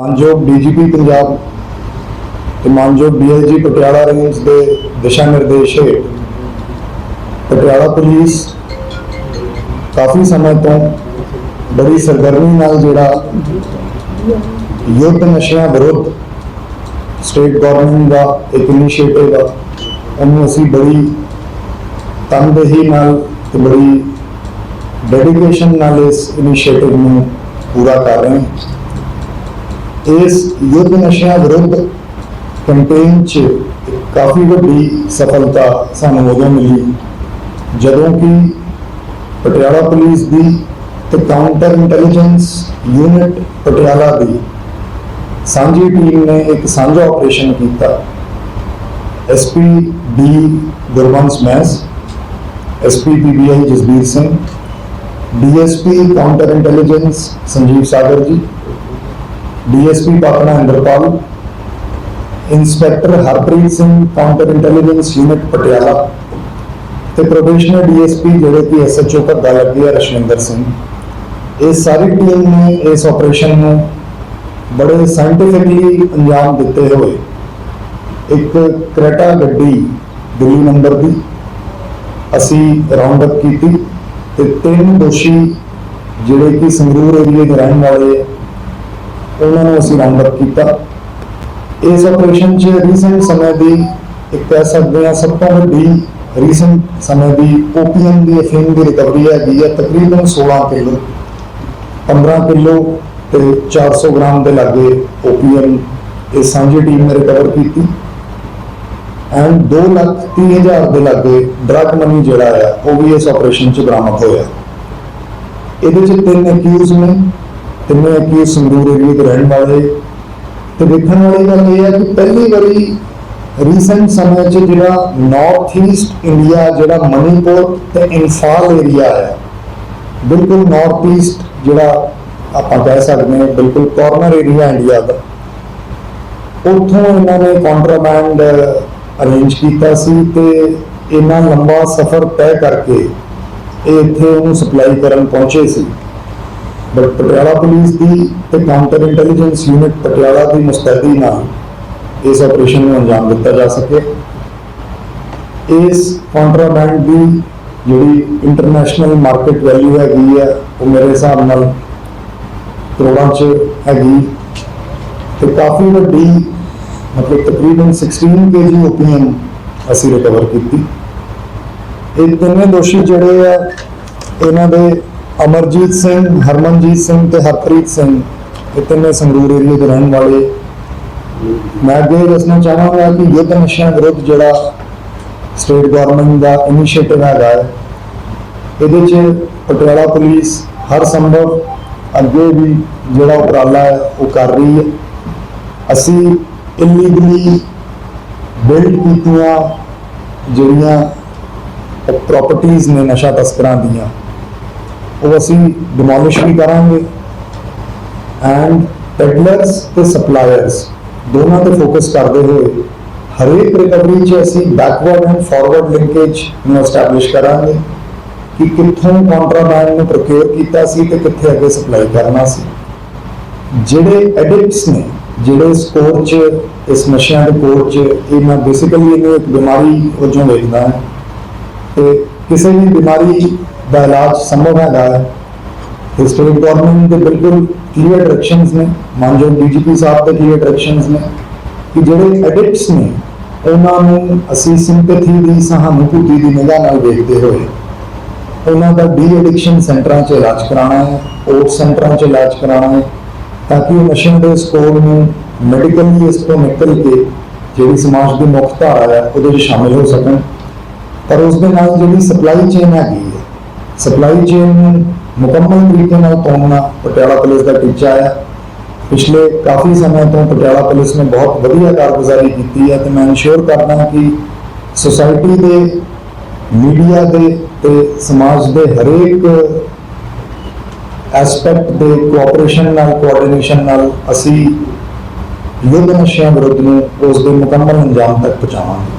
ਮਾਨਯੋਗ ਡੀਜੀਪੀ ਪੰਜਾਬ ਤੇ ਮਾਨਯੋਗ ਡੀਆਈਜੀ ਪਟਿਆਲਾ ਰੇਂਜ ਦੇ ਦਿਸ਼ਾ ਨਿਰਦੇਸ਼ ਹੇਠ ਪਟਿਆਲਾ ਪੁਲਿਸ ਕਾਫੀ ਸਮੇਂ ਤੋਂ ਬੜੀ ਸਰਗਰਮੀ ਨਾਲ ਜਿਹੜਾ ਯੁੱਧ ਨਸ਼ਿਆਂ ਵਿਰੁੱਧ ਸਟੇਟ ਗਵਰਨਮੈਂਟ ਦਾ ਇੱਕ ਇਨੀਸ਼ੀਏਟਿਵ ਆ, ਉਹਨੂੰ ਅਸੀਂ ਬੜੀ ਤਨਦੇਹੀ ਨਾਲ ਤੇ ਬੜੀ ਡੈਡੀਕੇਸ਼ਨ ਨਾਲ ਇਸ ਇਨੀਸ਼ੀਏਟਿਵ ਨੂੰ ਪੂਰਾ ਕਰ ਰਹੇ ਹਾਂ। ਇਸ ਯੁੱਧ ਨਸ਼ਿਆਂ ਵਿਰੁੱਧ ਕੈਂਪੇਨ 'ਚ ਕਾਫੀ ਵੱਡੀ ਸਫਲਤਾ ਸਾਨੂੰ ਉਦੋਂ ਮਿਲੀ ਜਦੋਂ ਕਿ ਪਟਿਆਲਾ ਪੁਲਿਸ ਦੀ ਤੇ ਕਾਊਂਟਰ ਇੰਟੈਲੀਜੈਂਸ ਯੂਨਿਟ ਪਟਿਆਲਾ ਦੀ ਸਾਂਝੀ ਟੀਮ ਨੇ ਇੱਕ ਸਾਂਝਾ ਆਪਰੇਸ਼ਨ ਕੀਤਾ SP D Gurvansh mess SP PBI Jasbir Singh DSP counter intelligence Sanjeev Sagar ji DSP ਪਾਤਨਾ Inderpal inspector Harpreet Singh, counter intelligence unit Patiala ਤੇ ਪ੍ਰੋਬੇਸ਼ਨਰ ਡੀਐਸਪੀ ਜਿਹੜੇ ਕਿ ਐਸਐਚਓ ਘੱਗਾ ਲੱਗੇ ਆ ਰਸ਼ਵਿੰਦਰ ਸਿੰਘ। ਇਹ ਸਾਰੀ ਟੀਮ ਨੇ ਇਸ ਆਪਰੇਸ਼ਨ ਨੂੰ ਬੜੇ ਸਾਇੰਟੀਫਿਕਲੀ ਅੰਜਾਮ ਦਿੱਤੇ ਹੋਏ। ਇੱਕ ਕਰੇਟਾ ਗੱਡੀ ਦਿੱਲੀ ਨੰਬਰ ਦੀ ਅਸੀਂ ਰਾਉਂਡ ਅਪ ਕੀਤੀ ਤੇ ਤਿੰਨ ਦੋਸ਼ੀ ਜਿਹੜੇ ਕਿ ਸੰਗਰੂਰ ਏਰੀਏ ਦੇ ਰਹਿਣ ਵਾਲੇ ਉਹਨਾਂ ਨੂੰ ਅਸੀਂ ਰਾਉਂਡ ਅਪ ਕੀਤਾ। ਇਸ ਆਪਰੇਸ਼ਨ 'ਚ ਰੀਸੈਂਟ ਸਮੇਂ ਦੀ ਇੱਕ ਕਹਿ ਸਕਦੇ ਹਾਂ ਸਭ ਤੋਂ ਵੱਡੀ ਰੀਸੈਂਟ ਸਮੇਂ ਦੀ ਓਪੀਐਮ ਦੀ ਅਫੀਮ ਦੀ ਰਿਕਵਰੀ ਹੈਗੀ ਹੈ ਤਕਰੀਬਨ 16 ਕਿਲੋ 15 ਕਿਲੋ ਤੇ 400 ਗ੍ਰਾਮ ਦੇ ਲਾਗੇ ਓਪੀਐਮ ਇਹ ਸਾਂਝੀ ਟੀਮ ਨੇ ਰਿਕਵਰ ਕੀਤੀ। ਐਂਡ 2 ਲੱਖ 30 ਹਜ਼ਾਰ ਦੇ ਲਾਗੇ ਡਰਗ ਮਨੀ ਜਿਹੜਾ ਆ, ਉਹ ਵੀ ਇਸ ਆਪਰੇਸ਼ਨ 'ਚ ਬਰਾਮਦ ਹੋਇਆ। ਇਹਦੇ 'ਚ ਤਿੰਨ ਅਕਿਊਜ਼ ਨੇ। ਤਿੰਨੇ ਅਕਿਊਜ਼ ਸੰਗਰੂਰ ਏਰੀਏ ਦੇ ਰਹਿਣ ਵਾਲੇ। ਤੇ ਦੇਖਣ ਵਾਲੀ ਗੱਲ ਇਹ ਹੈ ਕਿ ਪਹਿਲੀ ਵਾਰੀ ਰੀਸੈਂਟ ਸਮੇਂ 'ਚ ਜਿਹੜਾ ਨਾਰਥ ਈਸਟ ਇੰਡੀਆ ਜਿਹੜਾ ਮਨੀਪੁਰ ਤੇ ਇੰਫਾਲ ਏਰੀਆ ਹੈ, ਬਿਲਕੁਲ ਨਾਰਥ ਈਸਟ ਜਿਹੜਾ ਆਪਾਂ ਕਹਿ ਸਕਦੇ ਹਾਂ, ਬਿਲਕੁਲ ਕਾਰਨਰ ਏਰੀਆ ਇੰਡੀਆ ਦਾ। ਉੱਥੋਂ ਇਹਨਾਂ ਨੇ ਕੰਟਰਾਬੈਂਡ ਅਰੇਂਜ ਕੀਤਾ ਸੀ ਤੇ ਇੰਨਾ ਲੰਬਾ ਸਫ਼ਰ ਤੈਅ ਕਰਕੇ ਇਹ ਇੱਥੇ ਉਹਨੂੰ ਸਪਲਾਈ ਕਰਨ ਪਹੁੰਚੇ ਸੀ। ਬਟ ਪਟਿਆਲਾ ਪੁਲਿਸ ਦੀ ਤੇ ਕਾਊਂਟਰ ਇੰਟੈਲੀਜੈਂਸ ਯੂਨਿਟ ਪਟਿਆਲਾ ਦੀ ਮੁਸਤੈਦੀ ਨਾਲ ਇਸ ਆਪਰੇਸ਼ਨ ਨੂੰ ਅੰਜਾਮ ਦਿੱਤਾ ਜਾ ਸਕੇ। ਇਸ ਕੰਟਰਾਬੈਂਡ ਦੀ ਜਿਹੜੀ ਇੰਟਰਨੈਸ਼ਨਲ ਮਾਰਕੀਟ ਵੈਲਿਊ ਹੈਗੀ ਹੈ, ਉਹ ਮੇਰੇ ਹਿਸਾਬ ਨਾਲ ਕਰੋੜਾਂ 'ਚ ਹੈਗੀ। ਤੇ ਕਾਫੀ ਵੱਡੀ, ਮਤਲਬ ਤਕਰੀਬਨ 16 ਕੇਜੀ ਓਪੀਐਮ ਅਸੀਂ ਰਿਕਵਰ ਕੀਤੀ। ਇਹ ਤਿੰਨੇ ਦੋਸ਼ੀ ਜਿਹੜੇ ਆ, ਇਹਨਾਂ ਦੇ ਅਮਰਜੀਤ ਸਿੰਘ, ਹਰਮਨਜੀਤ ਸਿੰਘ ਤੇ ਹਰਪ੍ਰੀਤ ਸਿੰਘ ਇਹ ਤਿੰਨੇ ਸੰਗਰੂਰ ਏਰੀਏ ਦੇ ਰਹਿਣ ਵਾਲੇ। ਮੈਂ ਅੱਗੇ ਦੱਸਣਾ ਚਾਹਾਂਗਾ ਕਿ ਯੁੱਧ ਨਸ਼ਿਆਂ ਵਿਰੁੱਧ ਜਿਹੜਾ ਸਟੇਟ ਗਵਰਨਮੈਂਟ ਦਾ ਇਨੀਸ਼ੀਏਟਿਵ ਹੈਗਾ ਹੈ, ਇਹਦੇ 'ਚ ਪਟਿਆਲਾ ਪੁਲਿਸ ਹਰ ਸੰਭਵ ਅੱਗੇ ਵੀ ਜਿਹੜਾ ਉਪਰਾਲਾ ਹੈ, ਉਹ ਕਰ ਰਹੀ ਹੈ। ਅਸੀਂ ਇਲੀਗਲੀ ਬਿਲਡ ਕੀਤੀਆਂ ਜਿਹੜੀਆਂ ਪ੍ਰਾਪਰਟੀਆਂ ਨੇ ਨਸ਼ਾ ਤਸਕਰਾਂ ਦੀਆਂ ਉਹ ਅਸੀਂ ਡਿਮੋਲਿਸ਼ ਵੀ ਕਰਾਂਗੇ ਐਂਡ ਪੈਡਲਰਸ ਤੇ ਸਪਲਾਇਰਸ ਦੋਨਾਂ ਤੇ ਫੋਕਸ ਕਰਦੇ ਹੋਏ ਹਰੇਕ ਰਿਕਵਰੀ 'ਚ ਅਸੀਂ ਬੈਕਵਰਡ ਐਂਡ ਫਾਰਵਰਡ ਲਿੰਕੇਜ ਨੂੰ ਐਸਟੈਬਲਿਸ਼ ਕਰਾਂਗੇ ਕਿ ਕਿੱਥੋਂ ਕੰਟਰਾਬੈਂਡ ਨੂੰ ਪ੍ਰੋਕਿਊਰ ਕੀਤਾ ਸੀ ਤੇ ਕਿੱਥੇ ਅੱਗੇ ਸਪਲਾਈ ਕਰਨਾ ਸੀ। ਜਿਹੜੇ ਐਡਿਕਟਸ ਨੇ, ਜਿਹੜੇ ਸਕੋਰ 'ਚ, ਇਸ ਨਸ਼ਿਆਂ ਦੇ ਕੋਰ 'ਚ, ਇਹ ਮੈਂ ਬੇਸਿਕਲੀ ਇਹਨੂੰ ਇੱਕ ਬਿਮਾਰੀ ਵਜੋਂ ਵੇਖਦਾ ਹਾਂ। ਤੇ ਕਿਸੇ ਵੀ ਬਿਮਾਰੀ ਦਾ ਇਲਾਜ ਸੰਭਵ ਹੈਗਾ ਹੈ ਤੇ ਸਟੇਟ ਗਵਰਨਮੈਂਟ ਦੇ ਬਿਲਕੁਲ ਕਲੀਅਰ ਡਾਇਰੈਕਸ਼ਨਸ ਨੇ ਮਾਨਯੋਗ ਡੀਜੀਪੀ ਸਾਹਿਬ ਦੇ ਕਲੀਅਰ ਡਾਇਰੈਕਸ਼ਨਸ ਨੇ, ਕਿ ਜਿਹੜੇ ਐਡਿਕਟਸ ਨੇ, ਉਹਨਾਂ ਨੂੰ ਅਸੀਂ ਸਿੰਪੈਥੀ ਦੀ, ਸਹਾਨੁਭੂਤੀ ਦੀ ਨਿਗਾਹ ਨਾਲ ਵੇਖਦੇ ਹੋਏ, ਉਹਨਾਂ ਦਾ ਡੀ ਐਡਿਕਸ਼ਨ ਸੈਂਟਰਾਂ 'ਚ ਇਲਾਜ ਕਰਾਉਣਾ ਹੈ ਓਟ ਸੈਂਟਰਾਂ 'ਚ ਇਲਾਜ ਕਰਾਉਣਾ ਹੈ, ਤਾਂ ਕਿ ਉਹ ਨਸ਼ੇ ਦੇ ਸਕੋਰ ਨੂੰ ਮੈਡੀਕਲੀ ਇਸ ਤੋਂ ਨਿਕਲ ਕੇ ਜਿਹੜੀ ਸਮਾਜ ਦੀ ਮੁੱਖ ਧਾਰਾ ਹੈ, ਉਹਦੇ ਵਿੱਚ ਸ਼ਾਮਿਲ ਹੋ ਸਕਣ। ਪਰ ਉਸ ਦੇ ਨਾਲ ਜਿਹੜੀ ਸਪਲਾਈ ਚੇਨ ਹੈਗੀ ਸਪਲਾਈ ਚੇਨ ਨੂੰ ਮੁਕੰਮਲ ਤਰੀਕੇ ਨਾਲ ਤੋੜਨਾ ਪਟਿਆਲਾ ਪੁਲਿਸ ਦਾ ਟੀਚਾ ਹੈ ਪਿਛਲੇ ਕਾਫੀ ਸਮੇਂ ਤੋਂ ਪਟਿਆਲਾ ਪੁਲਿਸ ਨੇ ਬਹੁਤ ਵਧੀਆ ਕਾਰਗੁਜ਼ਾਰੀ ਕੀਤੀ ਹੈ ਤੇ ਮੈਂ ਇਨਸ਼ੋਰ ਕਰਦਾ ਕਿ ਸੋਸਾਇਟੀ ਦੇ ਮੀਡੀਆ ਦੇ ਤੇ ਸਮਾਜ ਦੇ ਹਰੇਕ ਐਸਪੈਕਟ ਦੇ ਕੋਆਪਰੇਸ਼ਨ ਨਾਲ ਕੋਆਰਡੀਨੇਸ਼ਨ ਨਾਲ ਅਸੀਂ ਯੁੱਧ ਨਸ਼ਿਆਂ ਵਿਰੁੱਧ ਨੂੰ ਉਸ ਦੇ ਮੁਕੰਮਲ ਅੰਜਾਮ ਤੱਕ ਪਹੁੰਚਾਵਾਂਗੇ।